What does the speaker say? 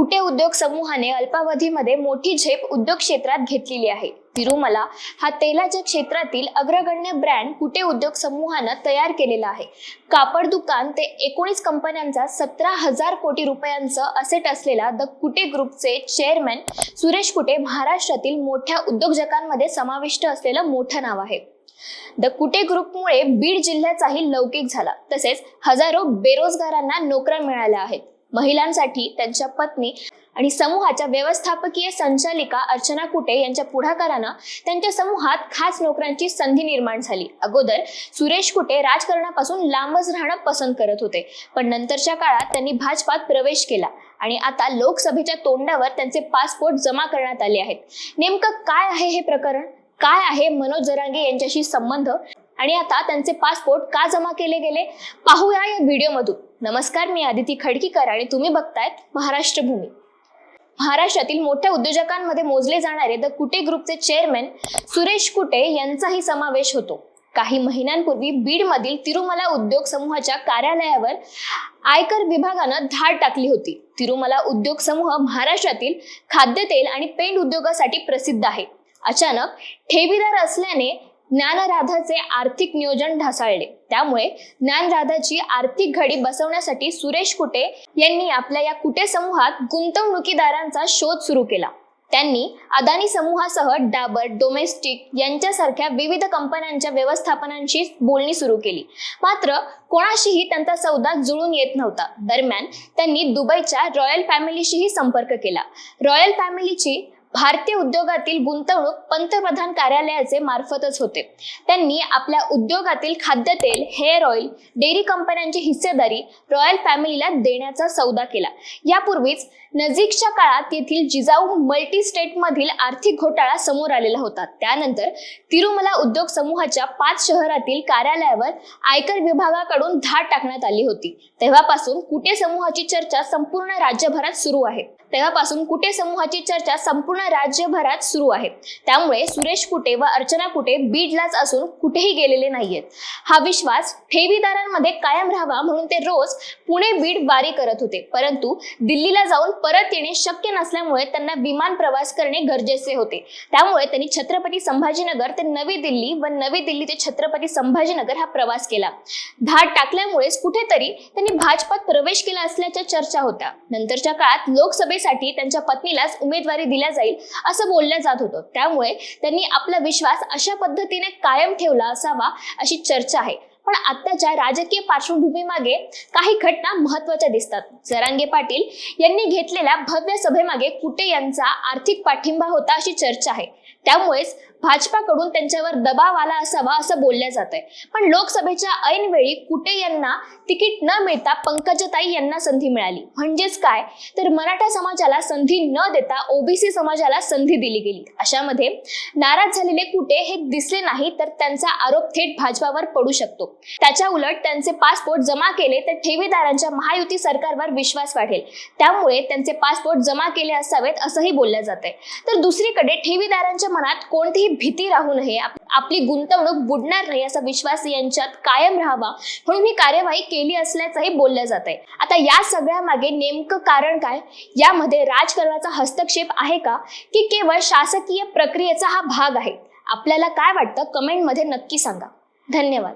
कुटे उद्योग समूहाने अल्पावधीमध्ये मोठी झेप उद्योग क्षेत्रात घेतलेली आहे? तिरुमला हा तेलाच्या क्षेत्रातील अग्रगण्य ब्रँड कुटे उद्योग समूहानं तयार केलेला आहे? कापड दुकान ते एकोणीस कंपन्यांचा सतरा हजार कोटी रुपयांचं असेट असलेला द कुटे ग्रुपचे चेअरमॅन सुरेश कुटे महाराष्ट्रातील मोठ्या उद्योजकांमध्ये समाविष्ट असलेलं मोठं नाव आहे. द कुटे ग्रुपमुळे बीड जिल्ह्याचाही लौकिक झाला. तसेच हजारो बेरोजगारांना नोकऱ्या मिळाल्या आहेत. महिलांसाठी त्यांच्या पत्नी आणि समूहाच्या व्यवस्थापकीय संचालिका अर्चना कुटे यांच्या पुढाकारानं त्यांच्या समूहात खास नोकऱ्यांची संधी निर्माण झाली. अगोदर सुरेश कुटे राजकारणापासून लांबच राहणं पसंत करत होते पण नंतरच्या काळात त्यांनी भाजपात प्रवेश केला आणि आता लोकसभेच्या तोंडावर त्यांचे पासपोर्ट जमा करण्यात आले आहेत. नेमकं काय आहे हे प्रकरण? काय आहे मनोज जरांगे यांच्याशी संबंध? आणि आता त्यांचे पासपोर्ट का जमा केले गेले? पाहूया या व्हिडिओमधून. नमस्कार मी आदिती खडकीकर आणि तुम्ही बघतायत महाराष्ट्र भूमी. महाराष्ट्रातील मोठ्या उद्योजकांमध्ये मोजले जाणारे द कुटे ग्रुपचे चेअरमॅन सुरेश कुटे यांचाही समावेश होतो. काही महिन्यांपूर्वी बीडमधील तिरुमला उद्योग समूहाच्या कार्यालयावर आयकर विभागानं धाड टाकली होती. तिरुमला उद्योग समूह महाराष्ट्रातील खाद्यतेल आणि पेंट उद्योगासाठी प्रसिद्ध आहे. अचानक ठेवीदार असल्याने ज्ञानराधाचे आर्थिक नियोजन ढासाळले. त्यामुळे ज्ञानराधाची आर्थिक घडी बसवण्यासाठी सुरेश कुटे यांनी आपल्या या कुटे समूहात गुंतवणुकीदारांचा शोध सुरू केला. त्यांनी अदानी समूहासह डाबर डोमेस्टिक यांच्यासारख्या विविध कंपन्यांच्या व्यवस्थापनांशी बोलणी सुरू केली. मात्र कोणाशीही त्यांचा सौदा जुळून येत नव्हता. दरम्यान त्यांनी दुबईच्या रॉयल फॅमिलीशीही संपर्क केला. रॉयल फॅमिलीची भारतीय उद्योगातील गुंतवणूक पंतप्रधान कार्यालयाचे मार्फतच होते. त्यांनी आपल्या उद्योगातील खाद्यतेल हेअर ऑइल डेअरी कंपन्यांची हिस्सेदारी रॉयल फॅमिलीला देण्याचा सौदा केला. यापूर्वीच नजीकच्या काळात येथील जिजाऊ मल्टी स्टेटमधील आर्थिक घोटाळा समोर आलेला होता. त्यानंतर तिरुमला उद्योग समूहाच्या पाच शहरातील कार्यालयावर आयकर विभागाकडून धाड टाकण्यात आली होती. तेव्हापासून कुटे समूहाची चर्चा संपूर्ण राज्यभरात सुरू आहे. तेव्हापासून कुटे समूहाची चर्चा संपूर्ण राज्यभरात सुरू आहे त्यामुळे सुरेश कुटे व अर्चना कुटे बीडलाच असून कुठेही गेलेले नाहीयेत. हा विश्वास ठेवीदारांमध्ये कायम राहावा म्हणून ते रोज पुणे बीड वारी करत होते. परंतु दिल्लीला जाऊन परत येणे शक्य नसल्यामुळे त्यांना विमान प्रवास करणे गरजेचे होते. त्यामुळे त्यांनी छत्रपती संभाजीनगर ते नवी दिल्ली व नवी दिल्ली ते छत्रपती संभाजीनगर हा प्रवास केला. धाड टाकल्यामुळेच कुठेतरी त्यांनी भाजपात प्रवेश केला असल्याच्या चर्चा होत्या. नंतरच्या काळात लोकसभेसाठी त्यांच्या पत्नीलाच उमेदवारी दिल्या जाईल असं बोललं जात होतं. त्यामुळे त्यांनी आपला विश्वास अशा पद्धतीने कायम ठेवला असावा अशी चर्चा आहे. पण आत्ताच्या राजकीय पार्श्वभूमीमागे काही घटना महत्त्वाच्या दिसतात. जरांगे पाटील यांनी घेतलेल्या भव्य सभेमागे कुटे यांचा आर्थिक पाठिंबा होता अशी चर्चा आहे. त्यामुळेच भाजपाकडून त्यांच्यावर दबाव आला असावा असं बोललं जात आहे. पण लोकसभेच्या ऐनवेळी कुटे यांना तिकीट न मिळता पंकजताई यांना संधी मिळाली. म्हणजेच काय? तर मराठा समाजाला संधी न देता ओबीसी समाजाला संधी दिली गेली. अशामध्ये नाराज झालेले कुटे हे दिसले नाही तर त्यांचा आरोप थेट भाजपावर पडू शकतो. त्याच्या उलट त्यांचे पासपोर्ट जमा केले तर ठेवीदारांच्या महायुती सरकारवर विश्वास वाढेल. त्यामुळे त्यांचे पासपोर्ट जमा केले असावेत असंही बोललं जात आहे. तर दुसरीकडे ठेवीदारांच्या मनात कोणतीही भीती राहू नये. आपली गुंतवणूक बुडणार नाही असा विश्वास यांच्यात कायम राहावा. म्हणून ही कार्यवाही केली असल्याचंही बोललं जात आहे आता या सगळ्या मागे नेमकं कारण काय? यामध्ये राजकारणाचा हस्तक्षेप आहे का? की केवळ शासकीय प्रक्रियेचा हा भाग आहे? आपल्याला काय वाटतं? कमेंटमध्ये नक्की सांगा. धन्यवाद.